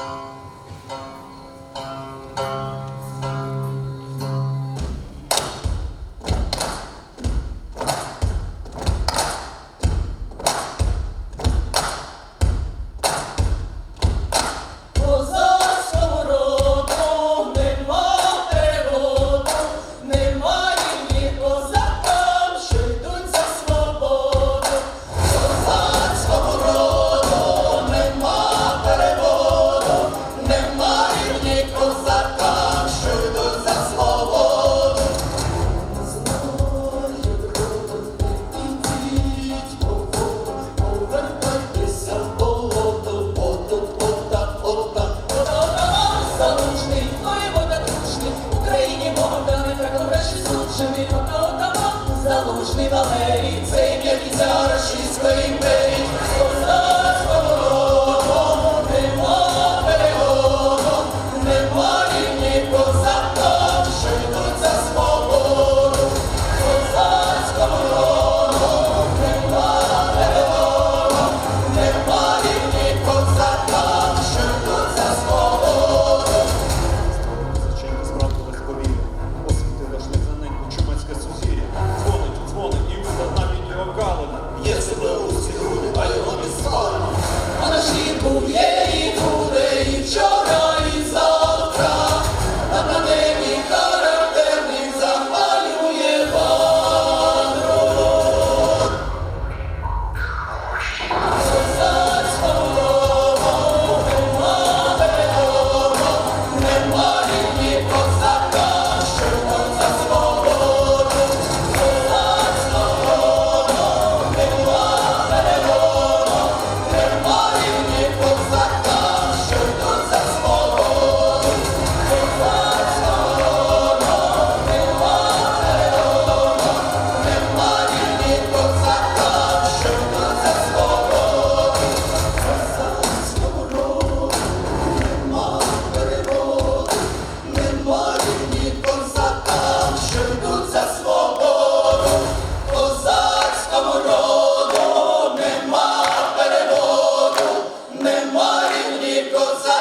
Bye. Жити до того, заложний Валерій, цей Rosa.